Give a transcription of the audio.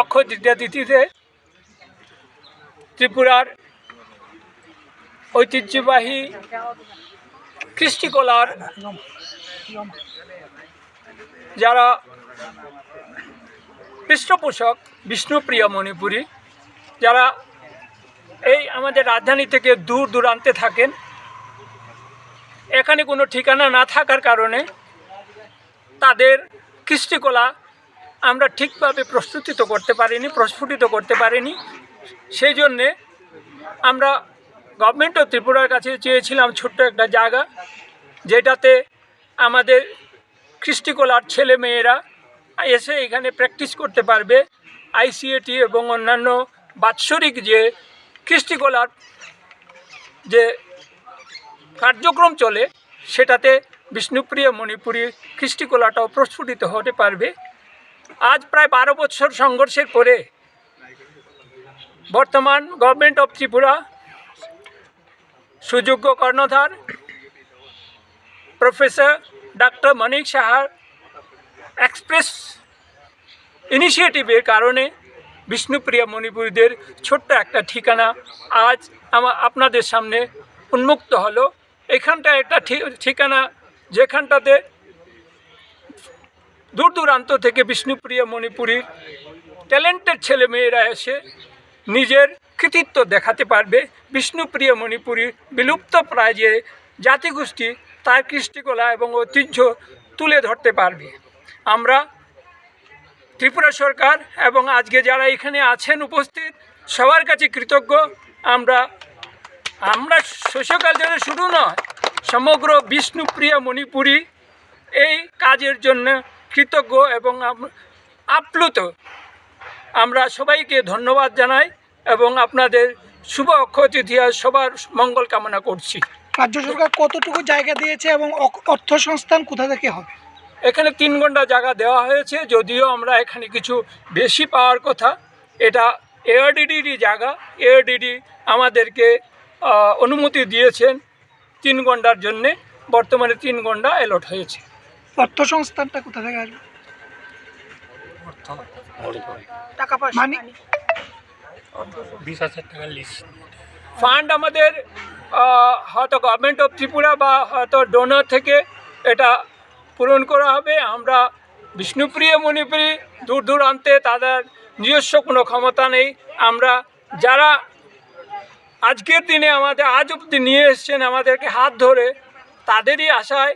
অক্ষয় তৃতীয়া তিথিতে ত্রিপুরার ঐতিহ্যবাহী কৃষ্টিকলার যারা পৃষ্ঠপোষক বিষ্ণুপ্রিয়া মণিপুরী, যারা এই আমাদের রাজধানী থেকে দূর দূরান্তে থাকেন, এখানে কোনো ঠিকানা না থাকার কারণে তাদের কৃষ্টিকলা আমরা ঠিকভাবে প্রস্তুতিত করতে পারিনি, প্রস্ফুটিত করতে পারিনি। সেই জন্যে আমরা গভর্নমেন্ট অফ ত্রিপুরার কাছে চেয়েছিলাম ছোট্ট একটা জায়গা, যেটাতে আমাদের কৃষ্টিকলার ছেলে মেয়েরা এসে এখানে প্র্যাকটিস করতে পারবে। আইসিএটি এবং অন্যান্য বাৎসরিক যে কৃষ্টিকলার যে কার্যক্রম চলে, সেটাতে বিষ্ণুপ্রিয় মণিপুরী কৃষ্টিকলাটাও প্রস্ফুটিত হতে পারবে। আজ প্রায় বারো বছর সংঘর্ষের পরে বর্তমান গভর্নমেন্ট অফ ত্রিপুরা সুযোগ্য কর্ণধার প্রফেসর ডক্টর মনিক সাহার এক্সপ্রেস ইনিশিয়েটিভের কারণে বিষ্ণুপ্রিয়া মণিপুরীদের ছোট্ট একটা ঠিকানা আজ আমা আপনাদের সামনে উন্মুক্ত হলো। এখানটা একটা ঠিকানা যেখানটাতে দূর দূরান্ত থেকে বিষ্ণুপ্রিয়া মণিপুরীর ট্যালেন্টেড ছেলে মেয়েরা এসে নিজের কৃতিত্ব দেখাতে পারবে। বিষ্ণুপ্রিয় মণিপুরীর বিলুপ্ত প্রায় যে জাতিগোষ্ঠী, তার কৃষ্টিকলা এবং ঐতিহ্য তুলে ধরতে পারবে। আমরা ত্রিপুরা সরকার এবং আজকে যারা এখানে আছেন উপস্থিত, সবার কাছে কৃতজ্ঞ। আমরা আমরা সোশ্যাল কালচারে শুধু নয়, সমগ্র বিষ্ণুপ্রিয়া মণিপুরী এই কাজের জন্য কৃতজ্ঞ এবং আপ্লুত। আমরা সবাইকে ধন্যবাদ জানাই এবং আপনাদের শুভ অক্ষয় তৃতীয়া সবার মঙ্গল কামনা করছি। রাজ্য সরকার কতটুকু জায়গা দিয়েছে এবং অর্থ সংস্থান কোথা থেকে হবে এখানে তিন ঘণ্টা জায়গা দেওয়া হয়েছে যদিও আমরা এখানে কিছু বেশি পাওয়ার কথা। এটা এআরডিডিরই জায়গা। এআরডিডি আমাদেরকে অনুমতি দিয়েছেন তিন ঘণ্টার জন্যে। বর্তমানে তিন ঘণ্টা অ্যালট হয়েছে। অর্থ সংস্থানটা কোথা থেকে আসবে? টাকা পয়সা মানে বিশ হাজার টাকা লিস্ট ফান্ড আমাদের হয়তো গভর্নমেন্ট অফ ত্রিপুরা বা হয়তো ডোনার থেকে এটা পূরণ করা হবে। আমরা বিষ্ণুপ্রিয় মণিপুরী দূর দূরান্তে তাদের নিজস্ব কোনো ক্ষমতা নেই। আমরা যারা আজকের দিনে আমাদের আজ অব্দি নিয়ে এসছেন আমাদেরকে হাত ধরে তাদেরই আশায়